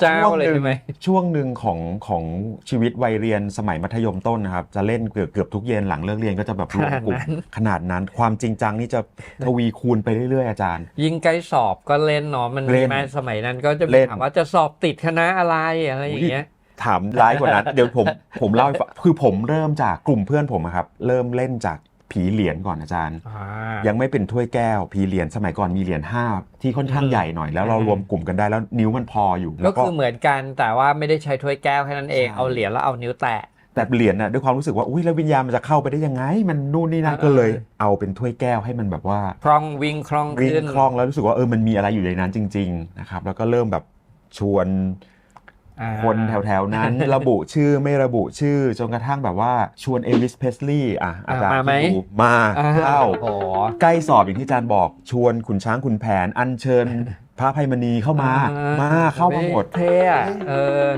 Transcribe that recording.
เจ้าช่วงเลยหนึ่ใช่งไหม ช่วงหนึ่งของของชีวิตวัยเรียนสมัยมัธยมต้นนะครับ จะเล่นเกือบเกือบทุกเย็นหลังเลิกเรียนก็จะแบบรวมกลุ่มขนาดนั้นขนาดนั้นความจริงจังนี่จะทวีคูณไปเรื่อยๆอาจารย์ ยิ่งใกล้สอบก็เล่นเนาะมันเล่มีนไหมสมัยนั้นก็จะเล่มีนถามว่าจะสอบติดคณะอะไรอะไรอย่างเงี้ย ถามร้ายกว่านั้น เดี๋ยวผมผมเล่าให้ฟังคือผมเริ่มจากกลุ่มเพื่อนผมอะครับ เริ่มเล่นจาก ผีเหรียญก่อนอาจารย์ ยังไม่เป็นถ้วยแก้ว ผีเหรียญสมัยก่อนมีเหรียญห้าที่ค่อนข้างใหญ่หน่อยแล้วเรารวมกลุ่มกันได้แล้วนิ้วมันพออยู่ก็แล้วก็คือเหมือนกันแต่ว่าไม่ได้ใช้ถ้วยแก้วแค่นั้นเองเอาเหรียญแล้วเอานิ้วแตะแต่เหรียญน่ะด้วยความรู้สึกว่าอุ้ยแล้ววิญญาณมันจะเข้าไปได้ยังไง มันนู่นนี่นั่นก็เลยเอาเป็นถ้วยแก้วให้มันแบบว่าคล่องวิ่งคล่องวิ่งขึ้นคล่องแล้วรู้สึกว่าเออมันมีอะไรอยู่ในนั้นจริง ๆ นะครับ แล้วก็เริ่มแบบชวน คนแถวๆ นั้น ระบุชื่อไม่ระบุชื่อ จนกระทั่งแบบว่าชวนเอลิสเพสลีย์อะอาจารย์มาไหมคิดดูมาอ่าเข้าโอ้โหใกล้สอบอย่างที่อาจารย์บอกชวนขุนช้างขุนแผนอัญเชิญพระไพมณีเข้ามา มาเข้ามาหมดเท่อะเออ